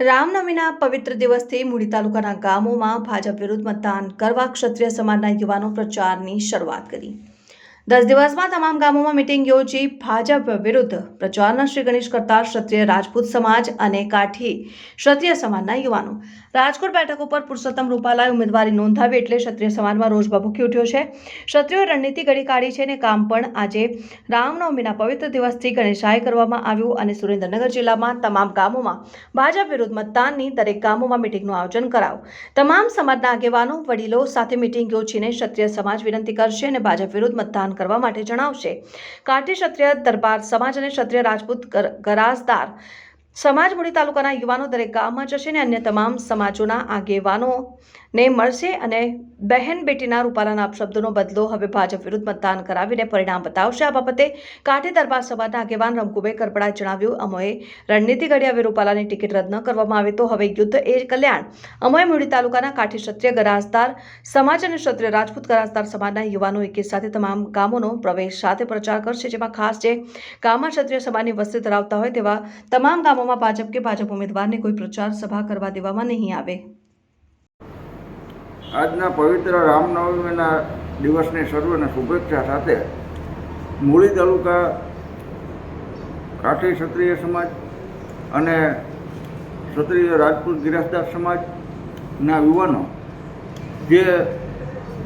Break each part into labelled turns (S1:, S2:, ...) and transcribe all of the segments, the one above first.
S1: રામનવમીના પવિત્ર દિવસથી મૂડી તાલુકાના ગામોમાં ભાજપ વિરુદ્ધ મતદાન કરવા ક્ષત્રિય સમાજના યુવાનો પ્રચારની શરૂઆત કરી. દસ દિવસમાં તમામ ગામોમાં મિટિંગ યોજી ભાજપ વિરુદ્ધ પ્રચારના શ્રી ગણેશ કરતા ક્ષત્રિય રાજપૂત સમાજ અને કાઠી ક્ષત્રિય સમાજના યુવાનો. રાજકોટ બેઠક ઉપર પુરુષોત્તમ રૂપાલાએ ઉમેદવારી નોંધાવી એટલે ક્ષત્રિય સમાજમાં રોષ ભભૂકી ઉઠ્યો છે. ક્ષત્રિયો રણનીતિ ઘડી કાઢી છે અને કામ પણ આજે રામનવમીના પવિત્ર દિવસથી ગણેશાય કરવામાં આવ્યું અને સુરેન્દ્રનગર જિલ્લામાં તમામ ગામોમાં ભાજપ વિરુદ્ધ મતદાનની દરેક ગામોમાં મિટિંગનું આયોજન કરાયું. તમામ સમાજના આગેવાનો, વડીલો સાથે મિટિંગ યોજીને ક્ષત્રિય સમાજ વિનંતી કરશે અને ભાજપ વિરુદ્ધ મતદાન કરવા માટે જણાવશે. કાઠી ક્ષત્રિય દરબાર સમાજ અને ક્ષત્રિય રાજપૂત ગર- ગરાસદાર સમાજ મૂડી તાલુકાના યુવાનો દરેક ગામમાં જશે અને અન્ય તમામ સમાજોના આગેવાનોને મળશે અને બહેન બેટીના રૂપાલાના અપશબ્દોનો બદલો હવે ભાજપ વિરુદ્ધ મતદાન કરાવીને પરિણામ બતાવશે. આ બાબતે કાઠી દરબાર સમાજના આગેવાન રમકુભાઈ કરપડાએ જણાવ્યું, અમોએ રણનીતિ ઘડી હવે રૂપાલાની ટિકિટ રદ ન કરવામાં આવે તો હવે યુદ્ધ એ કલ્યાણ. અમોએ મૂડી તાલુકાના કાઠી ક્ષત્રિય ગરાસદાર, સમાજ અને ક્ષત્રિય રાજપૂત ગરાસદાર સમાજના યુવાનો એકી સાથે તમામ ગામોનો પ્રવેશ સાથે પ્રચાર કરશે, જેમાં ખાસ જે ગામમાં ક્ષત્રિય સમાજની વસ્તી ધરાવતા હોય તેવા તમામ ગામોમાં ભાજપ કે ભાજપ ઉમેદવારને કોઈ પ્રચાર સભા કરવા દેવામાં નહીં આવે.
S2: આજના પવિત્ર રામનવમીના દિવસની સર્વને શુભેચ્છા સાથે મૂળી તાલુકા કાઠી ક્ષત્રિય સમાજ અને ક્ષત્રિય રાજપૂત ગિરાસદાર સમાજના યુવાનો જે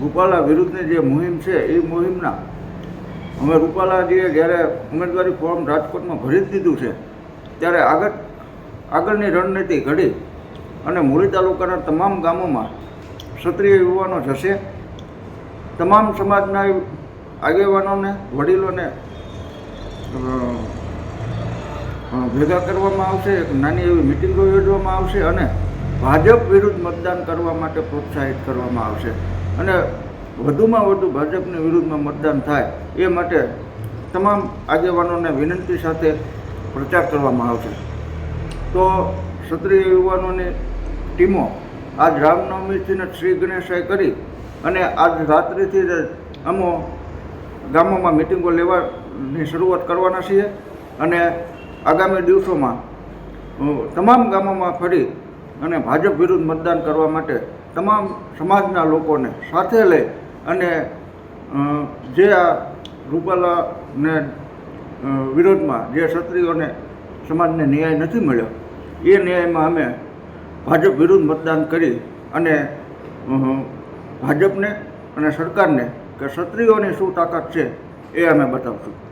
S2: રૂપાલા વિરુદ્ધની જે મુહિમ છે, એ મુહિમના અમે રૂપાલાજીએ જ્યારે ઉમેદવારી ફોર્મ રાજકોટમાં ભરી જ દીધું છે ત્યારે આગળ આગળની રણનીતિ ઘડી અને મૂળી તાલુકાના તમામ ગામોમાં ક્ષત્રિય યુવાનો જશે. તમામ સમાજના આગેવાનોને, વડીલોને ભેગા કરવામાં આવશે, એક નાની એવી મિટિંગો યોજવામાં આવશે અને ભાજપ વિરુદ્ધ મતદાન કરવા માટે પ્રોત્સાહિત કરવામાં આવશે. અને વધુમાં વધુ ભાજપની વિરુદ્ધમાં મતદાન થાય એ માટે તમામ આગેવાનોને વિનંતી સાથે પ્રચાર કરવામાં આવશે. તો ક્ષત્રિય યુવાનોની ટીમો આજ રામનવમીથી શ્રી ગણેશાય કરી અને આજ રાત્રિથી જ અમો ગામોમાં મિટિંગો લેવાની શરૂઆત કરવાના છીએ અને આગામી દિવસોમાં તમામ ગામોમાં ફરી અને ભાજપ વિરુદ્ધ મતદાન કરવા માટે તમામ સમાજના લોકોને સાથે લઈ અને જે આ રૂપાલાને વિરોધમાં જે ક્ષત્રિયોને સમાજને ન્યાય નથી મળ્યો, એ ન્યાયમાં અમે ભાજપ વિરુદ્ધ મતદાન કરી અને ભાજપને અને સરકારને કે ક્ષત્રિયોની શું તાકાત છે એ અમે બતાવશું.